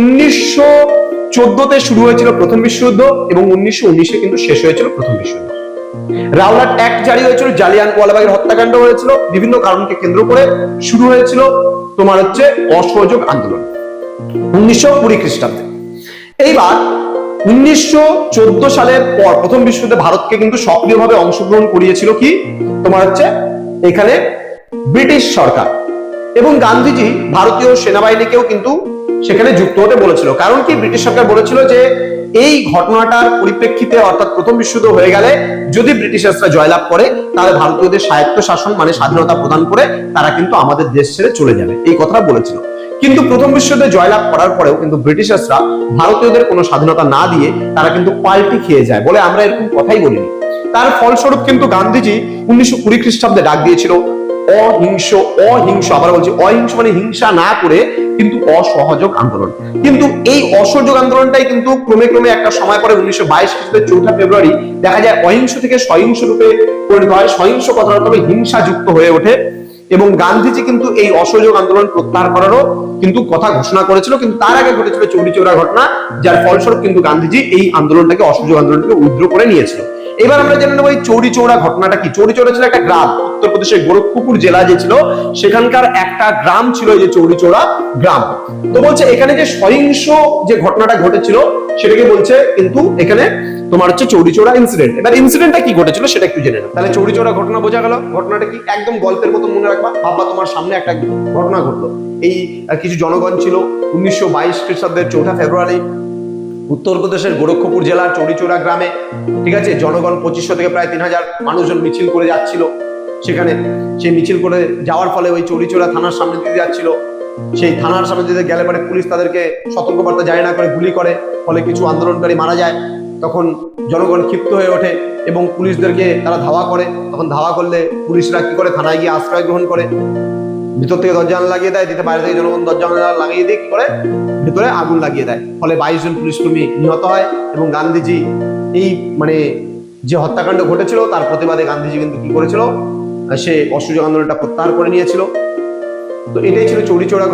উনিশশো চোদ্দতে শুরু হয়েছিল প্রথম বিশ্বযুদ্ধ এবং উনিশশো উনিশে কিন্তু শেষ হয়েছিল প্রথম বিশ্বযুদ্ধ। রাওলাট অ্যাক্ট জারি হয়েছিল হত্যাকাণ্ড হয়েছিল, বিভিন্ন কারণকে কেন্দ্র করে শুরু হয়েছিল তোমার হচ্ছে অসহযোগ আন্দোলন, উনিশশো কুড়ি খ্রিস্টাব্দে। এইবার উনিশশো চোদ্দ সালের পর প্রথম বিশ্বযুদ্ধে ভারতকে কিন্তু সক্রিয়ভাবে অংশগ্রহণ করিয়েছিল কি? তোমার হচ্ছে এখানে ব্রিটিশ সরকার এবং গান্ধীজি ভারতীয় সেনাবাহিনীকেও কিন্তু সেখানে যুক্ত হতে বলেছিল। কারণ কি? ব্রিটিশ সরকার বলেছিল যে, এই ঘটনাটার পরিপ্রেক্ষিতে অর্থাৎ প্রথম বিশ্বযুদ্ধ হয়ে গেলে যদি ব্রিটিশার্সরা জয়লাভ করে, তাহলে ভারতীয়দের স্বায়ত্ত শাসন মানে স্বাধীনতা প্রদান করে তারা কিন্তু আমাদের দেশ ছেড়ে চলে যাবে। এই কথাটা বলেছিল। কিন্তু প্রথম বিশ্বযুদ্ধে জয়লাভ করার পরেও কিন্তু ব্রিটিশার্সরা ভারতীয়দের কোনো স্বাধীনতা না দিয়ে তারা কিন্তু পাল্টি খেয়ে যায় বলে আমরা এরকম কথাই বলিনি। তার ফলস্বরূপ কিন্তু গান্ধীজি উনিশশো কুড়ি খ্রিস্টাব্দে ডাক দিয়েছিল অহিংস অহিংস আবার বলছি, অহিংস মানে হিংসা না করে কিন্তু অসহযোগ আন্দোলন। কিন্তু এই অসহযোগ আন্দোলনটাই কিন্তু ক্রমে ক্রমে একটা সময় পরে উনিশশো বাইশ খ্রিস্টের চৌঠা ফেব্রুয়ারি দেখা যায় অহিংস থেকে সহিংস রূপে পরিণত হয়, সহিংস কথা তবে হিংসা যুক্ত হয়ে ওঠে। এবং গান্ধীজি কিন্তু এই অসহযোগ আন্দোলন প্রত্যাহার করারও কিন্তু কথা ঘোষণা করেছিল, কিন্তু তার আগে ঘটেছিল চৌরি চৌরা ঘটনা, যার ফলস্বরূপ কিন্তু গান্ধীজি এই আন্দোলনটাকে, অসহযোগ আন্দোলনকে উইথড্র করে নিয়েছিল। এবার আমরা জেনে নেব এই চৌরি চৌরা ঘটনাটা কি? চৌরি চৌরা ছিল একটা গ্রাম, উত্তরপ্রদেশের গোরখপুর জেলা যে ছিল, সেখানকার একটা গ্রাম ছিল এই যে চৌরি চৌরা গ্রাম। তো বলছে এখানে যে সহিংস যে ঘটনাটা ঘটেছিল, সেটাকে বলছে কিন্তু এখানে তোমার হচ্ছে চৌরি চৌরা ইনসিডেন্ট এবার ইনসিডেন্টটা কি ঘটেছিল সেটা একটু জেনে নাও। তাহলে চৌরি চৌরা ঘটনা বোঝা গেল। ঘটনাটা কি? একদম গল্পের মতো মনে রাখবা। বাবা তোমার সামনে একটা ঘটনা ঘটলো। এই কিছু জনগণ ছিল। উনিশশো বাইশ খ্রিস্টাব্দের চৌঠা ফেব্রুয়ারি, উত্তরপ্রদেশের গোরক্ষপুর জেলার চৌরিচৌরা গ্রামে, ঠিক আছে? জনগণ পঁচিশশো থেকে প্রায় তিন হাজার মানুষজন মিছিল করে যাচ্ছিল। সেখানে সেই মিছিল করে যাওয়ার ফলে ওই চৌরিচৌরা থানার সামনে দিয়ে যাচ্ছিল। সেই থানার সামনে দিয়ে গেলে পরে পুলিশ তাদেরকে সতর্কবার্তা জারি না করে গুলি করে। ফলে কিছু আন্দোলনকারী মারা যায়। তখন জনগণ ক্ষিপ্ত হয়ে ওঠে এবং পুলিশদেরকে তারা ধাওয়া করে। তখন ধাওয়া করলে পুলিশরা কি করে? থানায় গিয়ে আশ্রয় গ্রহণ করে। ভিতর থেকে দরজা লাগিয়ে দেয়, দিতে বাইরে থেকে জনগণ দরজা লাগিয়ে দিয়ে করে? ভিতরে আগুন লাগিয়ে দেয়। ফলে বাইশ জন পুলিশ কর্মী নিহত হয় এবং গান্ধীজি এই মানে যে হত্যাকাণ্ড ঘটেছিল, তার প্রতিবাদে গান্ধীজি কিন্তু কি করেছিল? সে অসহযোগ আন্দোলনটা প্রত্যাহার করে নিয়েছিল। তো এটাই ছিল চৌরি চৌরা